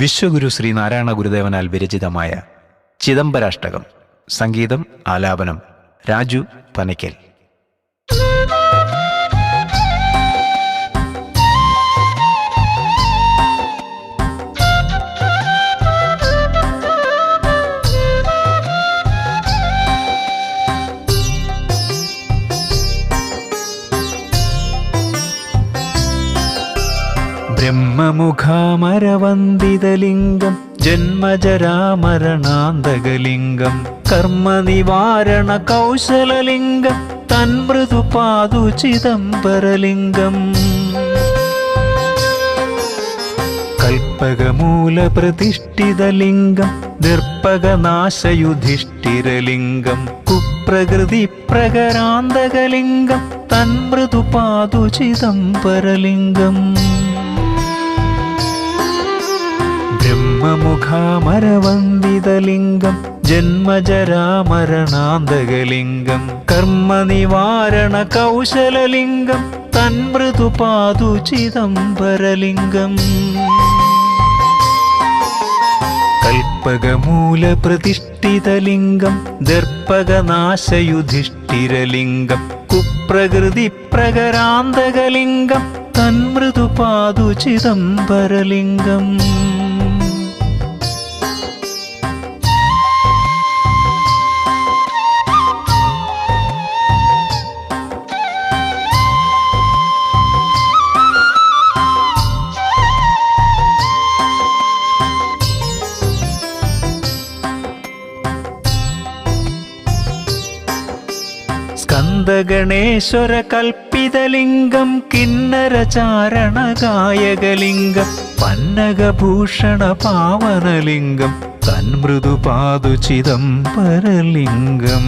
വിശ്വഗുരു ശ്രീ നാരായണ ഗുരുദേവനാൽ വിരചിതമായ ചിദംബരാഷ്ടകം സംഗീതം ആലാപനം രാജു പനയ്ക്കൽ. ബ്രഹ്മമുഖാമരവന്ദിതലിംഗം ജന്മജരാമരണാന്തകലിംഗം കർമ്മനിവാരണ കൗശലലിംഗം തന്മൃദുപാതു ചിദംബരലിംഗം കൽപ്പകമൂലപ്രതിഷ്ഠിതലിംഗം നിർപ്പകനാശയുധിഷ്ഠിരലിംഗം കുപ്രകൃതി പ്രകരാന്തകലിംഗം തന്മൃദുപാതു ചിദംബരലിംഗം ബ്രഹ്മമുഖാമരവന്ദിതലിംഗം ജന്മജരാമരണാന്തകലിംഗം കർമ്മനിവാരണ കൗശലലിംഗം തന്മൃദുപാതു ചിദംബരലിംഗം കൽപ്പകമൂലപ്രതിഷ്ഠിതലിംഗം ദർപ്പകനാശയുധിഷ്ഠിരലിംഗം കുപ്രകൃതി പ്രകരാന്തകലിംഗം തന്മൃദുപാതു കൽപ്പിതലിംഗം കിന്നര കൽപ്പിതലിംഗം കിന്നരചാരണഗായകലിംഗം പന്നകഭൂഷണ പാവനലിംഗം തന്മൃദുപാതു ചിദംബരലിംഗം.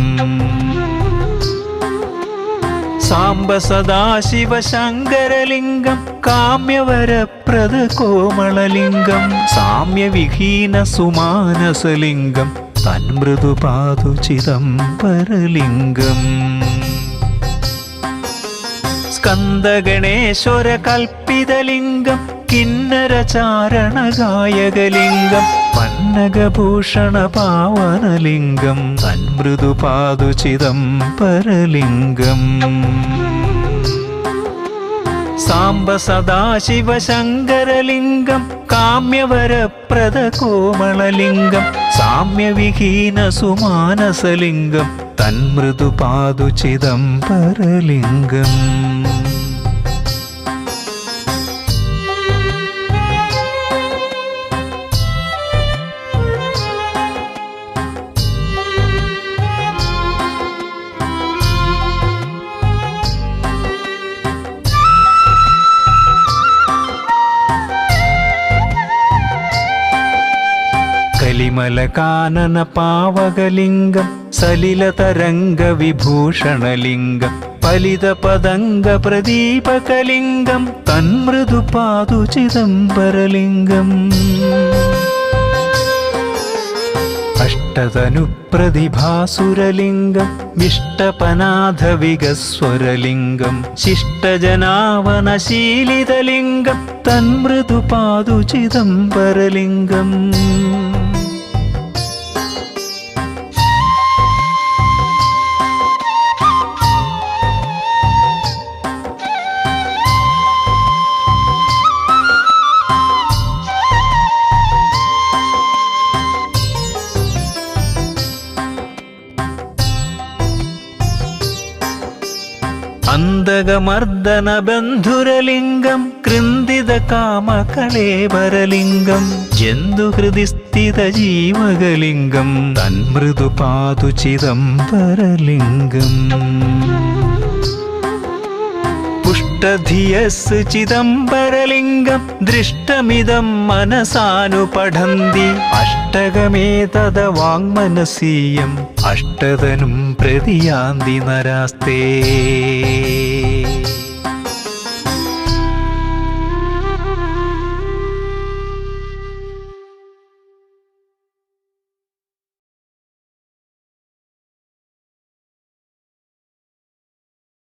സാംബ സദാശിവ ശങ്കരലിംഗം കാമ്യവരപ്രദ കോമളലിംഗം സാമ്യവിഹീന സുമാനസലിംഗം തന്മൃദുപാതു ചിദംബരലിംഗം. സ്കന്ദഗണേശ്വര കൽപ്പിതലിംഗം കിന്നരചാരണഗായകലിംഗം പന്നകഭൂഷണ പാവനലിംഗം തന്മൃദുപാതു ചിദംബരലിംഗം സാംബ സദാശിവ ശങ്കരലിംഗം കാമ്യവരപ്രദ കോമളലിംഗം സാമ്യവിഹീന സുമാനസലിംഗം തന്മൃദുപാതു ചിദംബരലിംഗം കലിമല കാനന പാവകലിംഗം സലിലതരംഗ വിഭൂഷണലിംഗം ഫലിത പതംഗ പ്രദീപകലിംഗം തന്മൃദു പാതു ചിദംബരലിംഗം. അഷ്ടതനുപ്രതിഭാസുരലിംഗം വിഷ്ടപനാഥവികസ്വരലിംഗം ശിഷ്ടജനാവനശീലിതലിംഗം തന്മൃദുപാതു ചിദംബരലിംഗം. అందగమర్దన బంధురలింగం క్రిందిద కామ కళేవరలింగం జందు హృది స్థిత జీవగలింగం తన్మృదు పాదు చిదంబరలింగం പുഷ്ടധിയസ് ചിദംബരലിംഗം ദൃഷ്ടമിതം മനസാനുപഠന്തി. അഷ്ടകമേതദ വാങ്മനസീയം അഷ്ടതനും പ്രതിയാന്തി നരാസ്തേ.